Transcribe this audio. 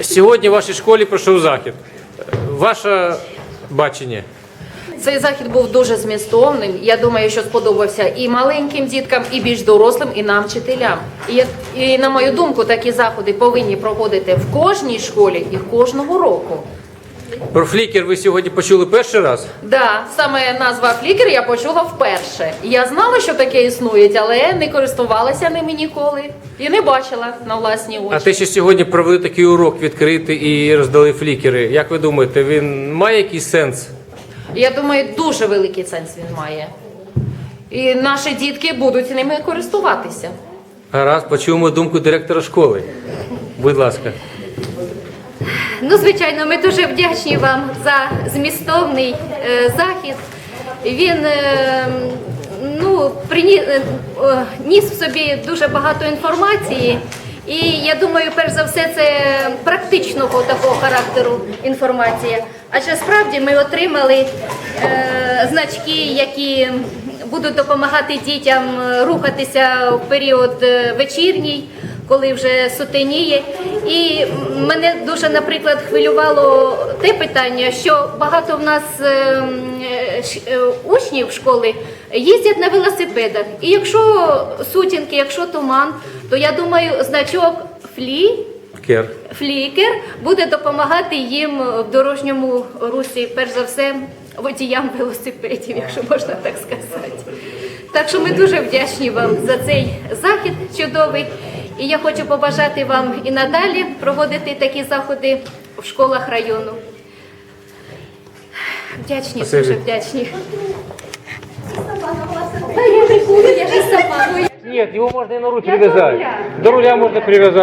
Сьогодні в вашій школі пройшов захід. Ваше бачення. Цей захід був дуже змістовним. Я думаю, що сподобався і маленьким діткам, і більш дорослим, і нам, вчителям. І, і на мою думку, такі заходи повинні проходити в кожній школі і кожного року. Про флікер ви сьогодні почули перший раз. Да, саме назва флікер я почула вперше. Я знала, що таке існує, але не користувалася ними ніколи і не бачила на власні очі. А те, що сьогодні провели такий урок відкритий і роздали флікери. Як ви думаєте, він має якийсь сенс? Я думаю, дуже великий сенс він має. І наші дітки будуть ними користуватися. Гаразд, почуємо думку директора школи. Будь ласка. Ну, звичайно, ми дуже вдячні вам за змістовний е, захід. Він е, ну, прині, е, в собі дуже багато інформації. І я думаю, перш за все, це практичного такого характеру інформація. Адже справді ми отримали значки, які будуть допомагати дітям рухатися в період вечірній коли вже сутеніє. І мене дуже, наприклад, хвилювало те питання, що багато в нас е, е, е, учнів школи їздять на велосипедах. І якщо сутінки, якщо туман, то я думаю, значок флі. Флікер буде допомагати їм в дорожньому русі, перш за все, водіям велосипедів, якщо можна так сказати. Так що ми дуже вдячні вам за цей захід чудовий. І я хочу побажати вам і надалі проводити такі заходи в школах району. Вдячні, дуже вдячні. Та я можна і я ж сама. Нет, его можно и на руки прив'язати. привязать. до руля. До руля можно привязать.